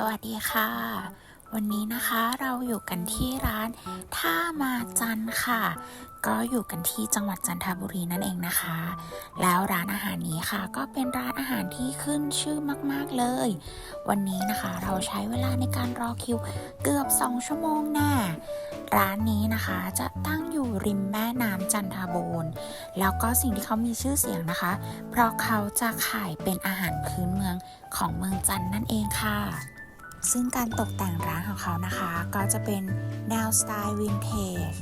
สวัสดีค่ะ วันนี้นะคะเราอยู่กันที่ร้านท่ามาจันค่ะ ก็อยู่กันที่จังหวัดจันทบุรีนั่นเองนะคะ แล้วร้านอาหารนี้ค่ะ ก็เป็นร้านอาหารที่ขึ้นชื่อมากๆเลย วันนี้นะคะเราใช้เวลาในการรอคิวเกือบ 2 ชั่วโมงแน่ร้านนี้นะคะจะตั้งอยู่ริมแม่น้ำจันทบูรณ์แล้วก็สิ่งที่เขามีชื่อเสียงนะคะ เพราะเขาจะขายเป็นอาหารพื้นเมืองของเมืองจันนั่นเองค่ะ ซึ่งการตกแต่งร้านของเขานะคะ ก็จะเป็นแนวสไตล์วินเทจ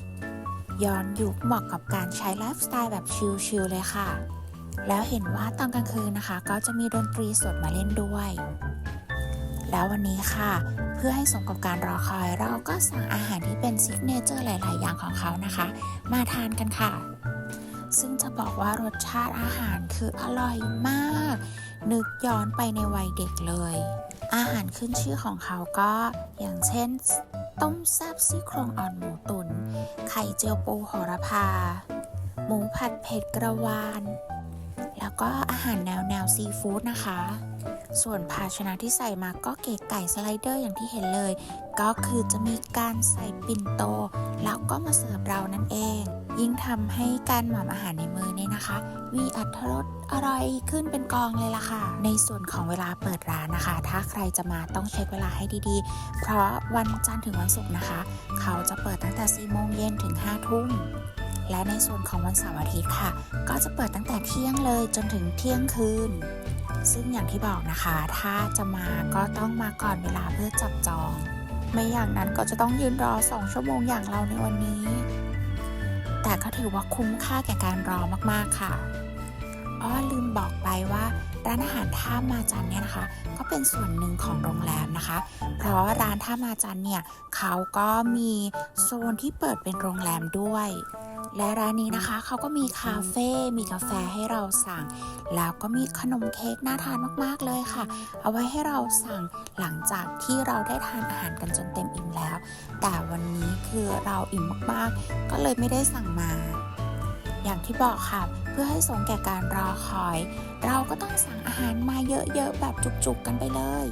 ย้อนยุคเหมาะกับการใช้ไลฟ์สไตล์แบบชิลๆเลยค่ะ แล้วเห็นว่าตอนกลางคืนนะคะ ก็จะมีดนตรีสดมาเล่นด้วย แล้ววันนี้ค่ะ เพื่อให้สมกับการรอคอยเราก็สั่งอาหารที่เป็นซิกเนเจอร์หลาย ๆ อย่างของเขานะคะ มาทานกันค่ะ ซึ่งจะบอกว่ารสชาติอาหารคืออร่อยมาก นึกย้อนไปในวัยเด็กเลย อาหารขึ้นชื่อของเขาก็อย่างเช่น ต้มแซ่บซี่โครงอ่อนหมูตุน๋นไข่เจียวปูโหระพา หมูผัดเผ็ดกระวาน แล้วก็อาหารแนวแนวซีฟู้ดนะคะ ส่วนภาชนะที่ใส่มาก็เก๋ไก่สไลเดอร์อย่างที่เห็นเลย ก็คือจะมีการใส่ปิ่นโต แล้วก็มาเสิร์ฟเรานั่นเอง ยิ่งทำให้การหม่อมอาหารในมือเนี่ยนะคะ มีอัตรสอร่อยขึ้นเป็นกองเลยล่ะค่ะ ในส่วนของเวลาเปิดร้านนะคะ ถ้าใครจะมาต้องเช็คเวลาให้ดีๆ เพราะวันจันทร์ถึงวันศุกร์นะคะ เขาจะเปิดตั้งแต่4โมงเย็นถึง5ทุ่มและในส่วนของวันเสาร์อาทิตย์ค่ะ ก็จะเปิดตั้งแต่เที่ยงเลยจนถึงเที่ยงคืน ซึ่งอย่างที่บอกนะคะ ถ้าจะมาก็ต้องมาก่อนเวลาเพื่อจับจอง ไม่อย่างนั้นก็จะต้องยืนรอ 2 ชั่วโมงอย่างเราในวันนี้ แต่ก็ถือว่าคุ้มค่าแก่การรอมากๆค่ะอ้อลืมบอกไปว่าร้านอาหารท่ามาจันเนี่ยนะคะ ก็เป็นส่วนหนึ่งของโรงแรมนะคะ เพราะร้านท่ามาจันเนี่ยเขาก็มีโซนที่เปิดเป็นโรงแรมด้วย และร้านนี้นะคะเขาก็มีคาเฟ่มีกาแฟให้เราสั่ง แล้วก็มีขนมเค้กน่าทานมากๆเลยค่ะ เอาไว้ให้เราสั่งหลังจากที่เราได้ทานอาหารกันจนเต็มอิ่มแล้ว แต่วันนี้คือเราอิ่มมากๆ ก็เลยไม่ได้สั่งมา อย่างที่บอกค่ะ เพื่อให้สมแก่การรอคอย เราก็ต้องสั่งอาหารมาเยอะๆแบบจุกๆกันไปเลย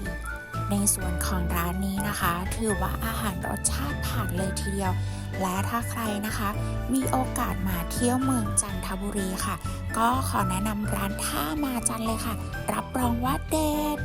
ในส่วนของร้านนี้นะคะ ถือว่าอาหารรสชาติผ่านเลยทีเดียว และถ้าใครนะคะ มีโอกาสมาเที่ยวเมืองจันทบุรีค่ะ ก็ขอแนะนำร้านท่ามาจันเลยค่ะ รับรองว่าเด็ด